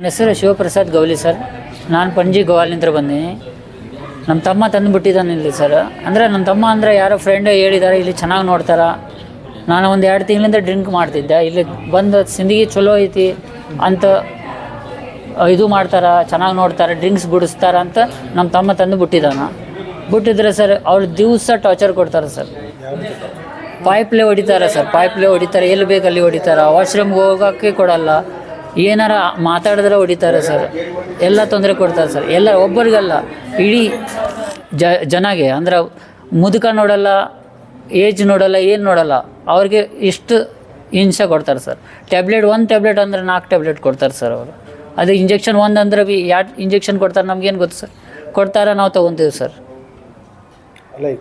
ನನ್ನ ಹೆಸರು ಶಿವಪ್ರಸಾದ್ ಗೌಲಿ ಸರ್. ನಾನು ಪಣಜಿ ಗೋವಾಲಿಂದ ಬಂದೀನಿ. ನಮ್ಮ ತಮ್ಮ ತಂದು ಬಿಟ್ಟಿದ್ದಾನೆ ಇಲ್ಲಿ ಸರ್. ಅಂದರೆ ನಮ್ಮ ತಮ್ಮ ಅಂದರೆ ಯಾರೋ ಫ್ರೆಂಡ್ ಹೇಳಿದ್ದಾರೆ ಇಲ್ಲಿ ಚೆನ್ನಾಗಿ ನೋಡ್ತಾರ. ನಾನು ಒಂದು ಎರಡು ತಿಂಗಳಿಂದ ಡ್ರಿಂಕ್ ಮಾಡ್ತಿದ್ದೆ. ಇಲ್ಲಿ ಬಂದು ಸಿಂದಗಿ ಚಲೋ ಐತಿ ಅಂತ ಇದು ಮಾಡ್ತಾರೆ, ಚೆನ್ನಾಗಿ ನೋಡ್ತಾರೆ ಡ್ರಿಂಕ್ಸ್ ಬಿಡಿಸ್ತಾರ ಅಂತ ನಮ್ಮ ತಮ್ಮ ತಂದು ಬಿಟ್ಟಿದ್ದಾನ ಬಿಟ್ಟಿದ್ರೆ ಸರ್, ಅವ್ರು ದಿವಸ ಟಾರ್ಚರ್ ಕೊಡ್ತಾರೆ ಸರ್. ಪೈಪ್ಲೇ ಹೊಡಿತಾರೆ ಸರ್ ಪೈಪ್ಲೇ ಹೊಡಿತಾರೆ, ಎಲ್ಲಿ ಬೇಕು ಅಲ್ಲಿ ಹೊಡಿತಾರೆ ವಾಶ್ರೂಮ್ಗೆ ಹೋಗೋಕ್ಕೆ ಕೊಡಲ್ಲ. ಏನಾರ ಮಾತಾಡಿದ್ರೆ ಹೊಡಿತಾರೆ ಸರ್. ಎಲ್ಲ ತೊಂದರೆ ಕೊಡ್ತಾರೆ ಸರ್. ಎಲ್ಲ ಒಬ್ಬರಿಗಲ್ಲ ಇಡೀ ಜ ಜನಗೆ ಅಂದ್ರೆ ಮುದುಕ ನೋಡಲ್ಲ ಏಜ್ ನೋಡಲ್ಲ ಏನು ನೋಡಲ್ಲ ಅವ್ರಿಗೆ ಇಷ್ಟು ಹಿಂಸೆ ಕೊಡ್ತಾರೆ ಸರ್. ಟ್ಯಾಬ್ಲೆಟ್ ಒಂದು ಟ್ಯಾಬ್ಲೆಟ್ ಅಂದರೆ ನಾಲ್ಕು ಟ್ಯಾಬ್ಲೆಟ್ ಕೊಡ್ತಾರೆ ಸರ್ ಅವರು. ಅದು ಇಂಜೆಕ್ಷನ್ ಒಂದು ಅಂದ್ರೆ ಬಿ ಎರಡು ಇಂಜೆಕ್ಷನ್ ಕೊಡ್ತಾರೆ ನಮ್ಗೇನು ಗೊತ್ತು ಸರ್. ಕೊಡ್ತಾರೆ ನಾವು ತೊಗೊತೀವಿ ಸರ್.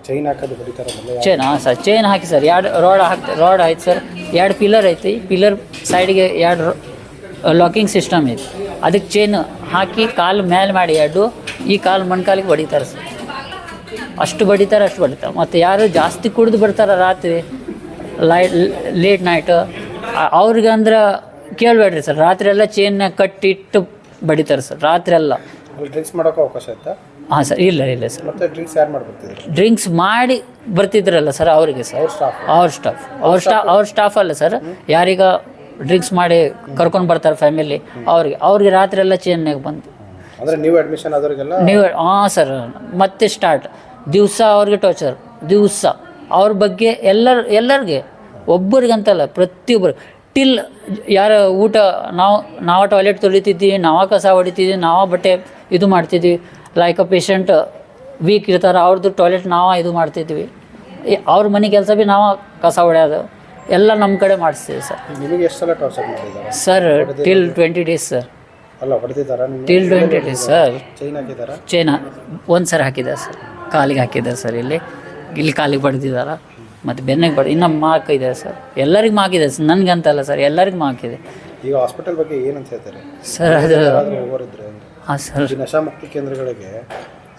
ಚೈನ್ ಚೈನ್ ಹಾಂ ಸರ್. ಚೈನ್ ಹಾಕಿ ಸರ್. ಎರಡು ರಾಡ್ ಹಾಕಿ ರಾಡ್ ಆಯ್ತು ಸರ್. ಎರಡು ಪಿಲ್ಲರ್ ಐತಿ. ಪಿಲ್ಲರ್ ಸೈಡ್ಗೆ ಎರಡು ಲಾಕಿಂಗ್ ಸಿಸ್ಟಮ್ ಇದೆ. ಅದಕ್ಕೆ ಚೈನ್ ಹಾಕಿ ಕಾಲು ಮೇಲೆ ಮಾಡಿ ಎರಡು ಈ ಕಾಲು ಮಣ್ಕಾಲಿಗೆ ಹೊಡಿತಾರೆ ಸರ್. ಅಷ್ಟು ಬಡಿತಾರೆ ಅಷ್ಟು ಬಡಿತಾರೆ. ಮತ್ತು ಯಾರು ಜಾಸ್ತಿ ಕುಡಿದು ಬರ್ತಾರೆ ರಾತ್ರಿ ಲೈಟ್ ಲೇಟ್ ನೈಟ್ ಅವ್ರಿಗೆ ಅಂದ್ರೆ ಕೇಳಬೇಡ್ರಿ ಸರ್. ರಾತ್ರಿ ಎಲ್ಲ ಚೈನ್ ಕಟ್ಟಿಟ್ಟು ಬಡಿತಾರೆ ಸರ್. ರಾತ್ರಿ ಎಲ್ಲ. ಡ್ರಿಂಕ್ಸ್ ಮಾಡೋಕೆ ಅವಕಾಶ ಆಯ್ತಾ ಹಾಂ ಸರ್ ಇಲ್ಲ ಇಲ್ಲ ಸರ್. ಮತ್ತೆ ಡ್ರಿಂಕ್ಸ್ ಯಾರು ಮಾಡ್ಬಿಡ್ತಿದ್ರು ಡ್ರಿಂಕ್ಸ್ ಮಾಡಿ ಬರ್ತಿದ್ರಲ್ಲ ಸರ್ ಅವರಿಗೆ ಸರ್. ಅವ್ರ ಸ್ಟಾಫ್ ಅವ್ರ ಸ್ಟಾಫ್ ಅವ್ರ ಸ್ಟಾ ಅವ್ರ ಸ್ಟಾಫ್ ಅಲ್ಲ ಸರ್. ಯಾರೀಗ ಡ್ರಿಂಕ್ಸ್ ಮಾಡಿ ಕರ್ಕೊಂಡು ಬರ್ತಾರೆ ಫ್ಯಾಮಿಲಿ ಅವ್ರಿಗೆ ಅವ್ರಿಗೆ ರಾತ್ರಿ ಎಲ್ಲ ಚೇನ್ನಾಗ ಬಂದು. ಅಂದ್ರೆ ನೀವು ಅಡ್ಮಿಷನ್ ಆದವ್ರಿಗೆಲ್ಲ ನೀವು ಹಾಂ ಸರ್ ಮತ್ತೆ ಸ್ಟಾರ್ಟ್ ದಿವಸ ಅವ್ರಿಗೆ ಟಾರ್ಚರ್ ದಿವಸ. ಅವ್ರ ಬಗ್ಗೆ ಎಲ್ಲರ ಎಲ್ಲರಿಗೆ ಒಬ್ಬರಿಗಂತಲ್ಲ ಪ್ರತಿಯೊಬ್ಬರು. ಟಿಲ್ ಯಾರ ಊಟ ನಾವು ನಾವು ಟಾಯ್ಲೆಟ್ ತೊಳಿತಿದ್ವಿ ನಾವ ಕಸ ಹೊಡಿತಿದ್ವಿ ನಾವ ಬಟ್ಟೆ ಇದು ಮಾಡ್ತಿದ್ವಿ. ಲೈಕ್ ಅ ಪೇಷಂಟ್ ವೀಕ್ ಇರ್ತಾರೆ ಅವ್ರದ್ದು ಟಾಯ್ಲೆಟ್ ನಾವ ಇದು ಮಾಡ್ತಿದ್ವಿ. ಅವ್ರ ಮನೆ ಕೆಲಸ ಭೀ ನಾವ ಕಸ ಹೊಡ್ಯೋದು. ಎಲ್ಲ ನಮ್ಮ ಕಡೆ ಮಾಡಿಸ್ತೀವಿ ಸರ್. ನಿಮಗೆ ಎಷ್ಟು ಸಲ ಟಾರ್ಚರ್ ಮಾಡಿದ್ದಾರೆ sir till twenty days sir ಅಲ್ಲ ಹೊಡೆದಿದ್ದಾರ? ನಿಮ್ಗೆ till twenty days sir chain ಹಾಕಿದಾರ ಚೇನ ಒಂದು ಸರಿ ಹಾಕಿದ್ದಾರೆ ಸರ್ ಕಾಲಿಗೆ ಹಾಕಿದ್ದಾರೆ ಸರ್ ಇಲ್ಲಿ. ಇಲ್ಲಿ ಕಾಲಿಗೆ ಬಡ್ದಿದ್ದಾರೆ? ಮತ್ತು ಬೆನ್ನಿಗೆ ಬಡ ಇನ್ನು ಮಾರ್ಕ್ ಇದೆ ಸರ್ ಎಲ್ಲರಿಗೂ ಮಾರ್ಕ್ ಇದೆ ಸರ್ ನನಗಂತಲ್ಲ ಸರ್ ಎಲ್ಲರಿಗೂ ಮಾರ್ಕ್ ಇದೆ. ಈಗ ಹಾಸ್ಪಿಟಲ್ ಬಗ್ಗೆ ಏನಂತ ಹೇಳ್ತಾರೆ? ಸರ್ ಅದು ಯಾರಾದ್ರೂ ಹೋಗೋರಿದ್ರೆ ಹಾಂ ಸರ್ ಈ ನಶಾಮುಕ್ತಿ ಕೇಂದ್ರಗಳಿಗೆ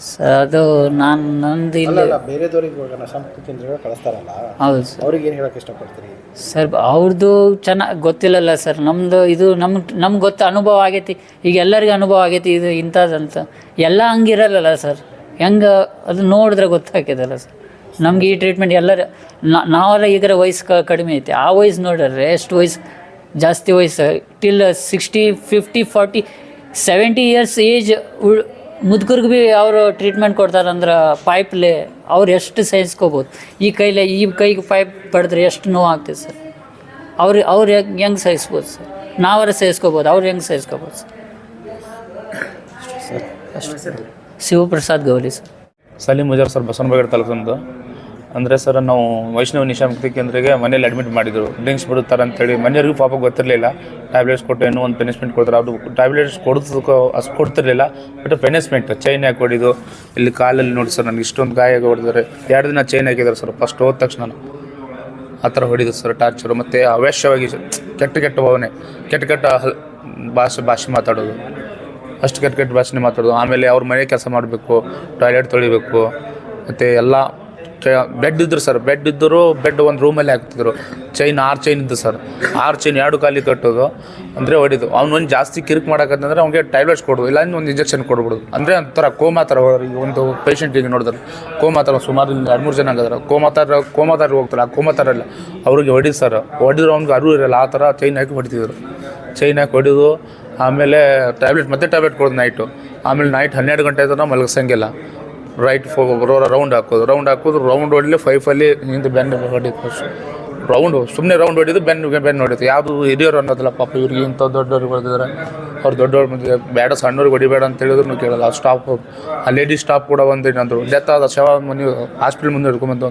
ಸರ್ ಅದು ನಾನು ನಂದು ಇಲ್ಲ ಇಲ್ಲಿ ಬೇರೆದವ್ರಿಗೆ ಇವಾಗ ನಶಾಮುಕ್ತಿ ಕೇಂದ್ರಗಳು ಕಳಿಸ್ತಾರಲ್ಲ. ಹೌದು ಸರ್. ಅವ್ರಿಗೆ ಏನು ಹೇಳಕ್ಕೆ ಇಷ್ಟಪಡ್ತೀರಿ? ಸರ್ ಅವ್ರದ್ದು ಚೆನ್ನಾಗಿ ಗೊತ್ತಿಲ್ಲಲ್ಲ ಸರ್. ನಮ್ಮದು ಇದು ನಮ್ಗೆ ನಮ್ಗೆ ಗೊತ್ತು ಅನುಭವ ಆಗೈತಿ. ಈಗ ಎಲ್ಲರಿಗೂ ಅನುಭವ ಆಗೈತಿ ಇದು ಇಂಥದ್ದಂತ. ಎಲ್ಲ ಹಂಗಿರಲ್ಲಲ್ಲ ಸರ್. ಹೆಂಗೆ ಅದು ನೋಡಿದ್ರೆ ಗೊತ್ತಾಗ್ಯದಲ್ಲ ಸರ್. ನಮ್ಗೆ ಈ ಟ್ರೀಟ್ಮೆಂಟ್ ಎಲ್ಲರ ನಾವೆಲ್ಲ ಈಗ ವಯಸ್ಸು ಕ ಕಡಿಮೆ ಐತಿ. ಆ ವಯಸ್ಸು ನೋಡ್ರೆ ಎಷ್ಟು ವಯಸ್ಸು? ಜಾಸ್ತಿ ವಯಸ್ಸು. Till sixty fifty forty seventy years age ಉಳ್ ಮುದುಕರ್ಗೆ ಭೀ ಅವರು ಟ್ರೀಟ್ಮೆಂಟ್ ಕೊಡ್ತಾರಂದ್ರೆ ಪೈಪ್ಲೆ ಅವ್ರು ಎಷ್ಟು ಸಹಿಸ್ಕೋಬೋದು ಈ ಕೈಲೇ ಈ ಕೈಗೆ ಪೈಪ್ ಪಡೆದ್ರೆ ಎಷ್ಟು ನೋವು ಆಗ್ತದೆ ಸರ್? ಅವ್ರು ಅವ್ರು ಹೆಂಗೆ ಹೆಂಗೆ ಸಹಿಸ್ಬೋದು ಸರ್? ನಾವರ ಸಹಿಸ್ಕೋಬೋದು ಅವ್ರು ಹೆಂಗೆ ಸಹಿಸ್ಕೋಬೋದು ಸರ್? ಅಷ್ಟು ಶಿವಪ್ರಸಾದ್ ಗೌರಿ ಸರ್. ಸಲೀಂ ಮುಜಾರ್ ಸರ್ ಬಸವನಬಾಗೇಡ್ ತಾಲೂಕಿಂದು ಅಂದರೆ ಸರ್, ನಾವು ವೈಷ್ಣವ ನಿಶಾಮುಕ್ತಿ ಕೇಂದ್ರಕ್ಕೆ ಮನೇಲಿ ಅಡ್ಮಿಟ್ ಮಾಡಿದ್ರು. ಡ್ರಿಂಕ್ಸ್ ಬಿಡುತ್ತಾರೆ ಅಂತೇಳಿ. ಮನೆಯವ್ರಿಗೂ ಪಾಪ ಗೊತ್ತಿರಲಿಲ್ಲ. ಟ್ಯಾಬ್ಲೆಟ್ಸ್ ಕೊಟ್ಟು ಏನೋ ಒಂದು ಪೆನಿಸ್ಮೆಂಟ್ ಕೊಡ್ತಾರೆ. ಅದು ಟ್ಯಾಬ್ಲೆಟ್ಸ್ ಕೊಡೋದಕ್ಕೆ ಅಷ್ಟು ಕೊಡ್ತಿರಲಿಲ್ಲ. ಬಟ್ ಪನಿಷ್ಮೆಂಟ್ ಚೈನ್ ಹಾಕಿ ಹೊಡಿದು. ಇಲ್ಲಿ ಕಾಲಲ್ಲಿ ನೋಡಿ ಸರ್, ನನಗೆ ಇಷ್ಟೊಂದು ಗಾಯ ಹೊಡೆದಿದ್ದಾರೆ. ಎರಡು ದಿನ ಚೈನ್ ಹಾಕಿದ್ದಾರೆ ಸರ್. ಫಸ್ಟ್ ಹೋದ ತಕ್ಷಣ ಆ ಥರ ಹೊಡಿದ್ರು ಸರ್ ಟಾರ್ಚರು ಮತ್ತು ಅವಶ್ಯವಾಗಿ ಕೆಟ್ಟ ಕೆಟ್ಟ ಭಾವನೆ. ಕೆಟ್ಟ ಕೆಟ್ಟ ಭಾಷೆ ಭಾಷೆ ಮಾತಾಡೋದು. ಅಷ್ಟು ಕೆಟ್ಟ ಕೆಟ್ಟ ಭಾಷೆ ಮಾತಾಡೋದು. ಆಮೇಲೆ ಅವ್ರ ಮನೆ ಕೆಲಸ ಮಾಡಬೇಕು. ಟಾಯ್ಲೆಟ್ ತೊಳಿಬೇಕು. ಮತ್ತು ಎಲ್ಲ ಬೆಡ್ ಇದ್ರು ಸರ್ ಬೆಡ್ ಇದ್ದರು ಬೆಡ್ ಒಂದು ರೂಮಲ್ಲಿ ಹಾಕ್ತಿದ್ರು. ಚೈನ್ ಆರು ಚೈನ್ ಇದ್ದು ಸರ್ ಆರು ಚೈನ್ ಎರಡು ಕಾಲಿ ಕಟ್ಟೋದು, ಅಂದರೆ ಹೊಡಿದು. ಅವ್ನೊಂದು ಜಾಸ್ತಿ ಕಿರಿಕ್ ಮಾಡೋಕ್ಕಂತಂದ್ರೆ ಅವ್ನಿಗೆ ಟ್ಯಾಬ್ಲೆಟ್ಸ್ ಕೊಡೋದು ಇಲ್ಲ ಒಂದು ಇಂಜೆಕ್ಷನ್ ಕೊಡ್ಬಿಡೋದು ಅಂದರೆ ಒಂಥರ ಕೋಮಾ ಥರ ಒಂದು ಪೇಷಂಟಿಗೆ ನೋಡಿದ್ರೆ. ಕೋಮಾ ಥರ ಸುಮಾರು ಎರಡು ಮೂರು ಜನ ಆಗಿದ್ರು. ಕೋಮಾ ಥರ ಕೋಮಾ ಥರ ಹೋಗ್ತಾರೆ ಆ ಕೋಮಾ ಥರ ಇಲ್ಲ. ಅವ್ರಿಗೆ ಹೊಡಿದು ಸರ್ ಹೊಡಿದ್ರು ಅವ್ನಿಗೆ ಅರಿವು ಇರಲ್ಲ, ಆ ಥರ ಚೈನ್ ಹಾಕಿ ಹೊಡಿತಿದ್ರು. ಚೈನ್ ಹಾಕಿ ಹೊಡಿದು, ಆಮೇಲೆ ಟ್ಯಾಬ್ಲೆಟ್ ಮತ್ತೆ ಟ್ಯಾಬ್ಲೆಟ್ ಕೊಡೋದು ನೈಟು ಆಮೇಲೆ ನೈಟ್ ಹನ್ನೆರಡು ಗಂಟೆ ಆದ್ರೆ ಮಲಗಿಸಂಗಿಲ್ಲ. ರೈಟ್ ಫೋ ರೌಂಡ್ ಹಾಕೋದು. ರೌಂಡ್ ಹಾಕೋದು ರೌಂಡ್ ಹೊಡಲಿ ಫೈಫಲ್ಲಿ ಹಿಂದೆ ಬೆನ್ ಹೊಡಿತು ರೌಂಡ್ ಸುಮ್ಮನೆ ರೌಂಡ್ ಹೊಡಿದು ಬೆನ್ ಬೆನ್ನು ಹೊಡಿತು. ಯಾವುದು ಹಿರಿಯರು ಅನ್ನೋದಿಲ್ಲ ಪಾಪ ಇವ್ರಿಗೆ ಇಂಥ ದೊಡ್ಡವ್ರಿಗೆ ಹೊಡೆದಿದ್ದಾರೆ ಅವ್ರು ದೊಡ್ಡವ್ರು ಮುಂದೆ ಬೇಡ, ಸಣ್ಣವ್ರಿಗೆ ಹೊಡಿಬೇಡ ಅಂತ ಹೇಳಿದ್ರು ಕೇಳಲ್ಲ. ಆ ಸ್ಟಾಪ್ ಆ ಲೇಡೀಸ್ ಸ್ಟಾಪ್ ಕೂಡ ಒಂದು ಏನಂದ್ರು, ಡೆತ್ ಆದ ಶವ ಮನೆ ಹಾಸ್ಪಿಟ್ಲ್ ಮುಂದೆ ಹಿಡ್ಕೊಂಬಂದು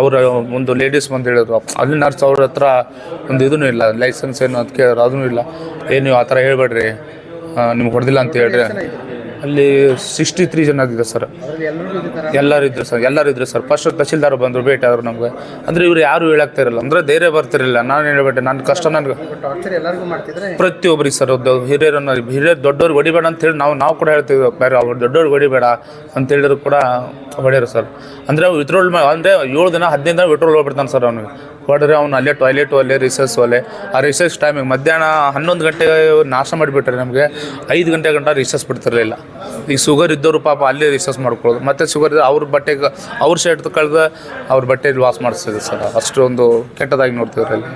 ಅವ್ರ ಒಂದು ಲೇಡೀಸ್ ಬಂದು ಹೇಳಿದ್ರು. ಅಲ್ಲಿ ನರ್ಸ್ ಅವ್ರ ಹತ್ರ ಒಂದು ಇದೂ ಇಲ್ಲ ಲೈಸೆನ್ಸ್ ಏನು ಅಂತ ಕೇಳಿದ್ರು ಅದೂ ಇಲ್ಲ. ಏನು ನೀವು ಆ ಥರ ಹೇಳ್ಬೇಡ್ರಿ. ನಿಮ್ಗೆ ಹೊಡೆದಿಲ್ಲ ಅಂತ ಹೇಳ್ರಿ. ಅಲ್ಲಿ ಸಿಕ್ಸ್ಟಿ ತ್ರೀ ಜನ ಇದ್ದಾರೆ ಸರ್. ಎಲ್ಲರೂ ಇದ್ರು ಸರ್, ಎಲ್ಲರೂ ಇದ್ರು ಸರ್. ಫಸ್ಟ್ ತಹಶೀಲ್ದಾರ್ ಬಂದರು, ಭೇಟಿ ಆದರು ನಮಗೆ. ಅಂದರೆ ಇವ್ರು ಯಾರು ಹೇಳಾಗ್ತಾ ಇರಲ್ಲ. ಅಂದರೆ ಧೈರ್ಯ ಬರ್ತಿರಲಿಲ್ಲ. ನಾನು ಹೇಳ್ಬಿಟ್ಟೆ ನನ್ನ ಕಷ್ಟ ನನಗೆ. ಪ್ರತಿಯೊಬ್ಬರಿಗೆ ಸರ್ ಹಿರಿಯರನ್ನು, ಹಿರಿಯರು ದೊಡ್ಡವ್ರು ಹೊಡಿಬೇಡ ಅಂತ ಹೇಳಿ ನಾವು ನಾವು ಕೂಡ ಹೇಳ್ತೀವಿ. ಬೇರೆ ಅವ್ರು ದೊಡ್ಡವ್ರು ಹೊಡಿಬೇಡ ಅಂತ ಹೇಳಿದ್ರು ಕೂಡ ಹೊಡೆಯೋರು ಸರ್. ಅಂದರೆ ವಿತ್ರೋಲ್ ಅಂದರೆ ಏಳು ದಿನ, ಹದಿನೈದು ದಿನ ವಿತ್ರೋಲ್ ಹೋಗ್ಬಿಡ್ತಾನೆ ಸರ್ ಅವನಿಗೆ. ಹೊಡೆದ್ರೆ ಅವ್ನು ಅಲ್ಲೇ ಟಾಯ್ಲೆಟು ಅಲ್ಲೇ ರಿಸರ್ಸ್ ಅಲ್ಲೇ. ಆ ರಿಸರ್ಚ್ ಟೈಮಿಗೆ ಮಧ್ಯಾಹ್ನ ಹನ್ನೊಂದು ಗಂಟೆ ನಾಶ ಮಾಡಿಬಿಟ್ರೆ ನಮಗೆ ಐದು ಗಂಟೆ ಗಂಟ ರಿಸರ್ಚ್ ಬಿಡ್ತಿರಲಿಲ್ಲ. ಈಗ ಶುಗರ್ ಇದ್ದವರು ಪಾಪ ಅಲ್ಲೇ ರಿಸರ್ಚ್ ಮಾಡ್ಕೊಳ್ಳೋದು. ಮತ್ತೆ ಶುಗರ್ ಅವ್ರ ಬಟ್ಟೆಗೆ ಅವ್ರ ಶರ್ಟ್ ಕಳೆದ ಅವ್ರ ಬಟ್ಟೆ ವಾಶ್ ಮಾಡಿಸ್ತಿದೆ ಸರ್. ಅಷ್ಟೊಂದು ಕೆಟ್ಟದಾಗಿ ನೋಡ್ತಿದ್ರು ಅಲ್ಲಿ.